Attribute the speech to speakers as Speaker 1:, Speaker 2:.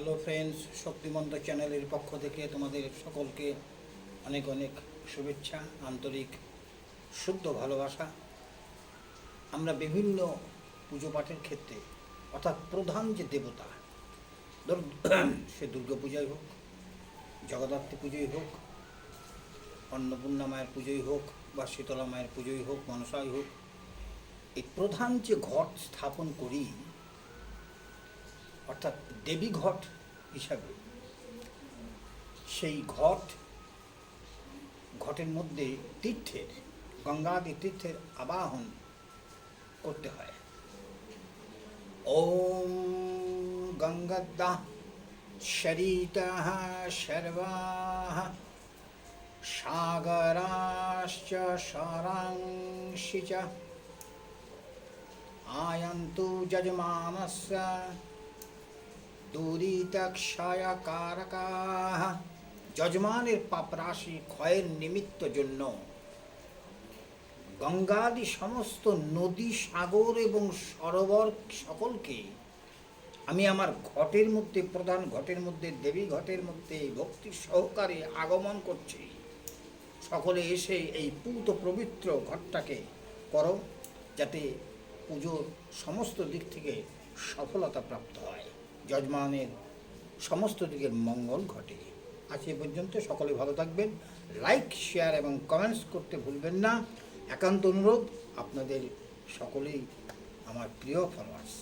Speaker 1: Hello friends শক্তিমন্ত চ্যানেলের পক্ষ থেকে তোমাদের সকলকে অনেক অনেক শুভেচ্ছা, আন্তরিক, শুদ্ধ ভালোবাসা। আমরা বিভিন্ন পুজো পাঠের ক্ষেত্রে, অর্থাৎ প্রধান যে দেবতা ধর সে দুর্গা পূজাই হোক, জগদ্ধাত্রী পুজোই হোক, অন্নপূর্ণা মায়ের পুজোই হোক বা শীতলা মায়ের পুজোই হোক, মনসাই হোক, এই প্রধান যে ঘট স্থাপন করি অর্থাৎ দেবী ঘট হিসাবে, সেই ঘট, ঘটের মধ্যে তীর্থের, গঙ্গাদি তীর্থের আবাহন করতে হয়। ওম গঙ্গাদা শরিতা শর্বা সাগরাশ্চ সারাংশি আয়ন্তু যজমানস্য যজমানের পাপরাশি ক্ষয়ের নিমিত্ত জন্য গঙ্গাদি সমস্ত নদী, সাগর এবং সরোবর সকলকে আমি আমার ঘটের মধ্যে, প্রধান ঘটের মধ্যে, দেবী ঘটের মধ্যে ভক্তি সহকারে আগমন করছি। সকলে এসে এই পূত পবিত্র ঘরটাকে করো, যাতে পুজোর সমস্ত দিক থেকে সফলতা প্রাপ্ত হয়। যজমানের সমস্ত দিকের মঙ্গল ঘটে। আজ এ পর্যন্ত সকলে ভালো থাকবেন। লাইক শেয়ার এবং কমেন্টস করতে ভুলবেন না। একান্ত অনুরোধ, আপনাদের সকলেই আমার প্রিয় ফলোয়ার্স